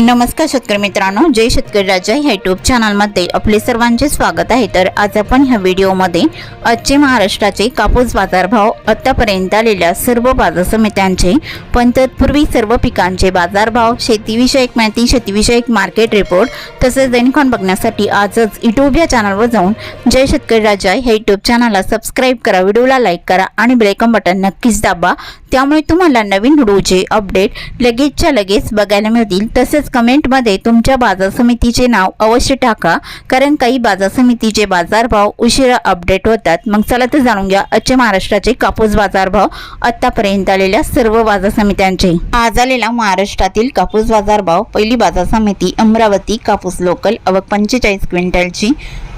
नमस्कार शेतकरी मित्रांनो जय शेतकरी राजा ह्या यूट्यूब चॅनलमध्ये आपले सर्वांचे स्वागत आहे. तर आज आपण ह्या व्हिडिओमध्ये आजचे महाराष्ट्राचे कापूस बाजारभाव आत्तापर्यंत आलेल्या सर्व बाजार समित्यांचे पण तत्पूर्वी सर्व पिकांचे बाजारभाव शेतीविषयक माहिती शेतीविषयक मार्केट रिपोर्ट तसेच दैनिकॉन बघण्यासाठी आजच यूट्यूब या चॅनलवर जाऊन जय शेतकरी राजा ह्या यूट्यूब चॅनलला सबस्क्राईब करा व्हिडिओला लाईक करा आणि ब्रेकम बटन नक्कीच दाबा. त्यामुळे तुम्हाला नवीन व्हिडिओचे अपडेट लगेचच्या लगेच बघायला मिळतील. तसेच कमेंटमध्ये तुमच्या बाजार समितीचे नाव अवश्य टाका कारण काही बाजार समितीचे बाजारभाव उशिरा अपडेट होतात. मग चला तर जाणून घ्या आजचे महाराष्ट्राचे कापूस बाजारभाव. आतापर्यंत आलेल्या सर्व बाजार समित्यांचे. आज आलेला महाराष्ट्रातील कापूस बाजारभाव पहिली बाजार समिती अमरावती कापूस लोकल अवक पंचेचाळीस क्विंटलची.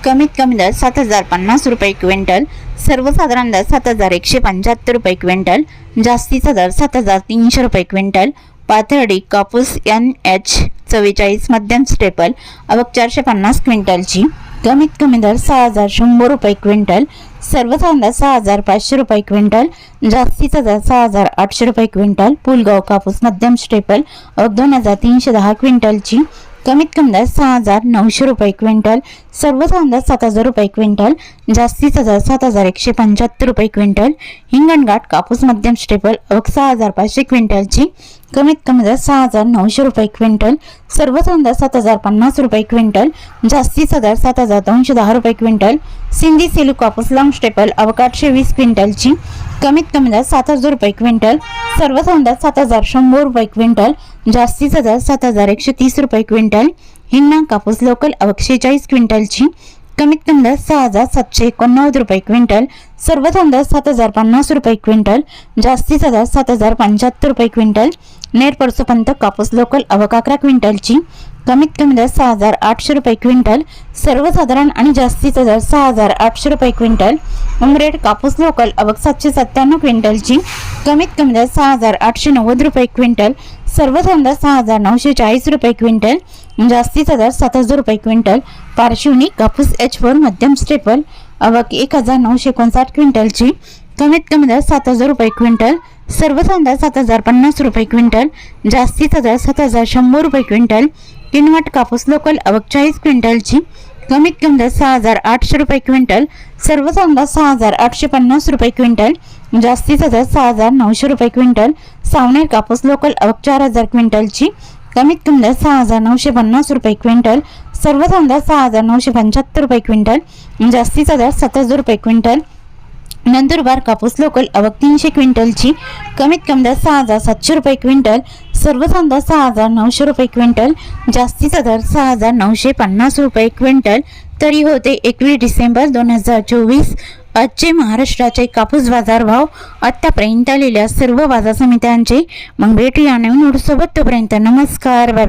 कमीत कमी दर सात हजार पन्नास रुपये क्विंटल सर्वसाधारण दर सात हजार एकशे पंच्याहत्तर रुपये क्विंटल जास्तीचा दर सात हजार तीनशे रुपये क्विंटल पाथर्डी कापूस एन एच चव्वेचाळीस मध्यम स्टेपल अवक चारशे पन्नास क्विंटलची. कमीत कमी दर सहा हजार शंभर रुपये क्विंटल सर्वसाधारण दर सहा हजार पाचशे रुपये क्विंटल जास्तीचा दर सहा हजार आठशे रुपये क्विंटल पुलगाव कापूस मध्यम स्टेपल अवक दोन हजार तीनशे दहा क्विंटलची. कमीत कमी दर सहा हजार नऊशे रुपये क्विंटल सर्वसाधारण दर सात हजार रुपये क्विंटल जास्तीचा दर सात हजार एकशे पंच्याहत्तर रुपये क्विंटल हिंगणघाट कापूस मध्यम स्टेपल अवक सहा हजार पाचशे क्विंटलची कमीत कमी दर सहा हजार नऊशे रुपये क्विंटल सर्वसाधारण दर सात हजार पन्नास रुपये क्विंटल जास्तीचा दर सात हजार दोनशे दहा रुपये क्विंटल सिंधी सिलू कापूस लॉंग स्टेपल अवक आठशे वीस क्विंटलची कमीत कमी दर सात हजार रुपये क्विंटल सर्वसाधारण दर सात हजार शंभर रुपये क्विंटल जास्तीचा दर सात हजार एकशे तीस रुपये क्विंटल. हिंगणा कापूस लोकल अवक शेचाळीस क्विंटलची. कमीत कमी दर सहा हजार सातशे एकोणनव्वद रुपये क्विंटल. सर्वोत्तम दर सात हजार पन्नास रुपये क्विंटल. जास्तीचा दर सात हजार पंच्याहत्तर रुपये क्विंटल. नेर परसोपंत कापूस लोकल अवक अकरा क्विंटलची. कमीत कमी दर सहा हजार आठशे रुपये क्विंटल. सर्वसाधारण आणि जास्तीचा दर सहा हजार आठशे रुपये क्विंटल. उमरेड कापूस लोकल अवक सातशे सत्त्याण्णव क्विंटलची. कमीत कमी दर सहा हजार आठशे नव्वद रुपये क्विंटल. सर्वसाधारण दर सहा हजार नऊशे चाळीस रुपये क्विंटल जास्तीचा दर सात हजार रुपये क्विंटल. पार्श्वनी कापूस एच फोर मध्यम स्टेपल अवक एक हजार नऊशे एकोणसाठ क्विंटलची. कमीत कमी दर सात हजार रुपये क्विंटल सर्वसाधारण दर सात हजार पन्नास रुपये क्विंटल जास्तीचा दर सात हजार शंभर रुपये क्विंटल. किनवट कापूस लोकल अवक चाळीस क्विंटलची. कमीत कमी दर सहा हजार आठशे रुपये क्विंटल सर्वसाधारण दर सहा हजार आठशे पन्नास रुपये क्विंटल. म्हणजे जास्तीचा दर सहा हजार नऊशे रुपये क्विंटल. सावनेर कापूस लोकल अवक चार हजार क्विंटलची. कमीत कमी दर सहा हजार नऊशे पन्नास रुपये क्विंटल. सर्व दर सहा हजार नऊशे पंच्याहत्तर रुपये क्विंटल. म्हणजे जास्तीचा दर सात रुपये क्विंटल. नंदुरबार कापूस लोकल अवक तीनशे क्विंटलची. कमीत कमी दर सहा हजार सातशे रुपये क्विंटल. सर्व दर सहा हजार नऊशे रुपये क्विंटल. म्हणजे जास्तीचा दर सहा हजार नऊशे पन्नास रुपये क्विंटल. तरी होते एकवीस डिसेंबर दोन हजार चोवीस. आजचे महाराष्ट्राचे कापूस बाजार भाव आत्तापर्यंत आलेल्या सर्व बाजार समित्यांचे मग भेटूया नवीन सोबत तोपर्यंत नमस्कार बाय.